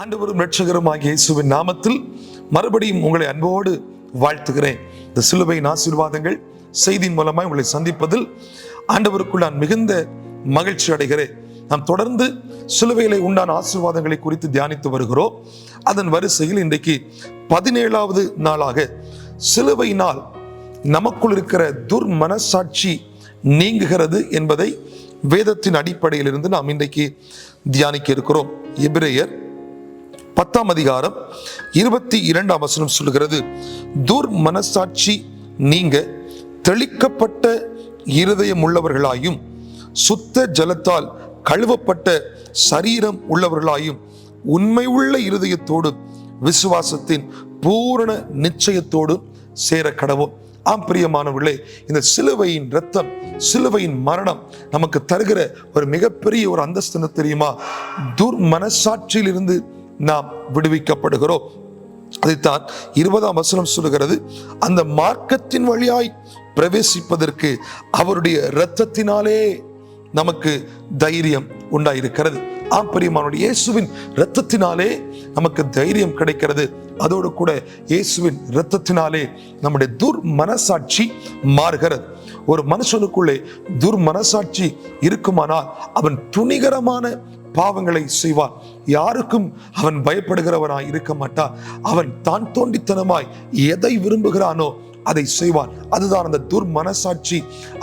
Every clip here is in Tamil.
ஆண்டவரும் ரட்சகருமாகிய இயேசுவின் நாமத்தில் மறுபடியும் உங்களை அன்போடு வாழ்த்துகிறேன். இந்த சிலுவையின் ஆசீர்வாதங்கள் செய்தியின் மூலமாக உங்களை சந்திப்பதில் ஆண்டவருக்குள் நான் மிகுந்த மகிழ்ச்சி அடைகிறேன். நாம் தொடர்ந்து சிலுவையிலே உண்டான ஆசீர்வாதங்களை குறித்து தியானித்து வருகிறோம். அதன் வரிசையில் இன்றைக்கு பதினேழாவது நாளாக சிலுவையினால் நமக்குள் இருக்கிற துர்மனசாட்சி நீங்குகிறது என்பதை வேதத்தின் அடிப்படையிலிருந்து நாம் இன்றைக்கு தியானிக்க இருக்கிறோம். எபிரேயர் பத்தாம் அதிகாரம் இருபத்தி இரண்டாம் வசனம் சொல்லுகிறது துர் மனசாட்சி நீங்க தெளிக்கப்பட்ட இருதயம் உள்ளவர்களாயும் சுத்த ஜலத்தால் கழுவப்பட்ட சரீரம் உள்ளவர்களாயும் உண்மை உள்ள இருதயத்தோடு விசுவாசத்தின் பூரண நிச்சயத்தோடு சேர கடவோம் ஆம் பிரியமானவர்களே இந்த சிலுவையின் ரத்தம் சிலுவையின் மரணம் நமக்கு தருகிற ஒரு மிகப்பெரிய ஒரு அந்தஸ்து தெரியுமா? துர் மனசாட்சியிலிருந்து நாம் விடுவிக்கப்படுகிறோம். அதைத்தான் இருபதாம் வசனம் சொல்லுகிறது. அந்த மார்க்கத்தின் வழியாய் பிரவேசிப்பதற்கு அவருடைய இரத்தத்தினாலே நமக்கு தைரியம் உண்டாயிருக்கிறது. ஆம் இயேசுவின் இரத்தத்தினாலே நமக்கு தைரியம் கிடைக்கிறது. அதோடு கூட இயேசுவின் இரத்தத்தினாலே நம்முடைய துர் மனசாட்சி மாறுகிறது. ஒரு மனுஷனுக்குள்ளே துர் மனசாட்சி இருக்குமானால் அவன் துணிகரமான பாவங்களை செய்வான். யாருக்கும் அவன் பயப்படுகிறவனாய் இருக்க மாட்டான். அவன் தான் தோண்டித்தனமாய் எதை விரும்புகிறானோ அதை செய்வான். அதுதான் அந்த துர் மனசாட்சி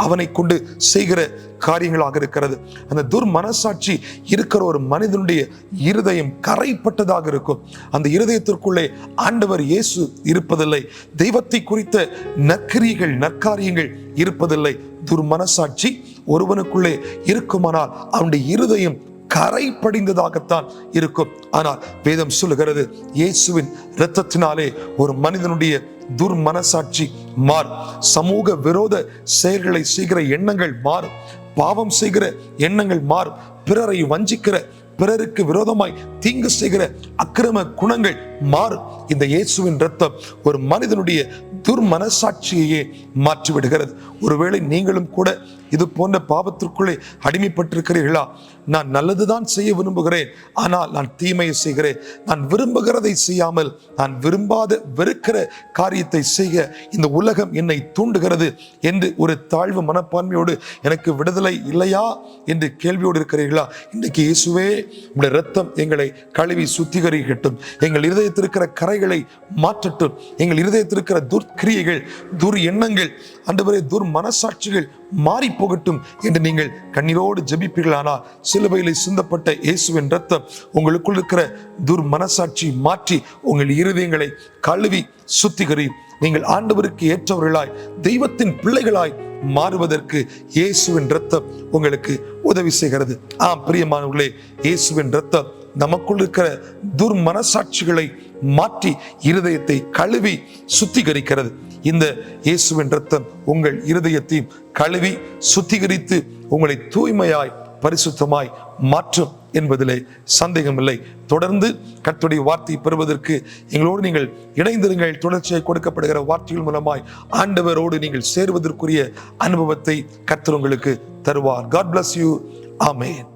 அவனை கொண்டு செய்கிற காரியங்களாக இருக்கிறது. அந்த துர் மனசாட்சி இருக்கிற ஒரு மனிதனுடைய இருதயம் கரைப்பட்டதாக இருக்கும். அந்த இருதயத்திற்குள்ளே ஆண்டவர் இயேசு இருப்பதில்லை. தெய்வத்தை குறித்த நற்கிரியைகள் நற்காரியங்கள் இருப்பதில்லை. துர் மனசாட்சி ஒருவனுக்குள்ளே இருக்குமானால் அவனுடைய இருதயம் கரை படிந்ததாகத்தான் இருக்கும். ஆனால் வேதம் சொல்லுகிறது இயேசுவின் இரத்தத்தினாலே ஒரு மனிதனுடைய துர் மனசாட்சி மாறும் சமூக விரோத செயல்களை செய்கிற எண்ணங்கள் மாறும் பாவம் செய்கிற எண்ணங்கள் மாறும் பிறரை வஞ்சிக்கிற பிறருக்கு விரோதமாய் தீங்கு செய்கிற அக்கிரம குணங்கள் மாறும் இந்த இயேசுவின் ரத்தம் ஒரு மனிதனுடைய துர்மனசாட்சியையே மாற்றிவிடுகிறது. ஒருவேளை நீங்களும் கூட இது போன்ற பாவத்திற்குள்ளே அடிமைப்பட்டிருக்கிறீர்களா? நான் நல்லதுதான் செய்ய விரும்புகிறேன். ஆனால் நான் தீமையை செய்கிறேன். நான் விரும்புகிறதை செய்யாமல் நான் விரும்பாத வெறுக்கிற காரியத்தை செய்ய இந்த உலகம் என்னை தூண்டுகிறது என்று ஒரு தாழ்வு மனப்பான்மையோடு எனக்கு விடுதலை இல்லையா? என்று கேள்வியோடு இருக்கிறீர்களா? இன்றைக்கு இயேசுவே உங்களுடைய ரத்தம் எங்களை கழுவி சுத்திகரிக்கட்டும். எங்கள் இருதயத்தில் கரைகளை மாற்றட்டும். எங்கள் இருதயத்தில் இருக்கிற துர்க்கிரியைகள் துர் எண்ணங்கள் அன்றுவரை துர் மனசாட்சிகள் மாறி போகட்டும் என்று நீங்கள் கண்ணீரோடு ஜபிப்பீர்களானால் சிலுவையில் சிந்தப்பட்ட இயேசுவின் ரத்தம் உங்களுக்குள் இருக்கிற துர் மனசாட்சி மாற்றி உங்கள் இருதயங்களை கழுவி சுத்திகரியும் நீங்கள் ஆண்டவருக்கு ஏற்றவர்களாய் தெய்வத்தின் பிள்ளைகளாய் மாறுவதற்கு இயேசுவின் ரத்தம் உங்களுக்கு உதவி செய்கிறது. ஆம் பிரியமானவர்களே இயேசுவின் ரத்தம் நமக்குள் இருக்கிற துர்மனசாட்சிகளை மாற்றி இருதயத்தை கழுவி சுத்திகரிக்கிறது. இந்த இயேசுவின் ரத்தம் உங்கள் இருதயத்தையும் கழுவி சுத்திகரித்து உங்களை தூய்மையாய் பரிசுத்தமாய் மாற்றும். என்பதிலே சந்தேகமில்லை. தொடர்ந்து கத்துடைய வார்த்தை பெறுவதற்கு எங்களோடு நீங்கள் இணைந்திருங்கள். தொடர்ச்சியாக கொடுக்கப்படுகிற வார்த்தைகள் மூலமாய் ஆண்டவரோடு நீங்கள் சேருவதற்குரிய அனுபவத்தை கத்தர் உங்களுக்கு தருவார். God bless you amen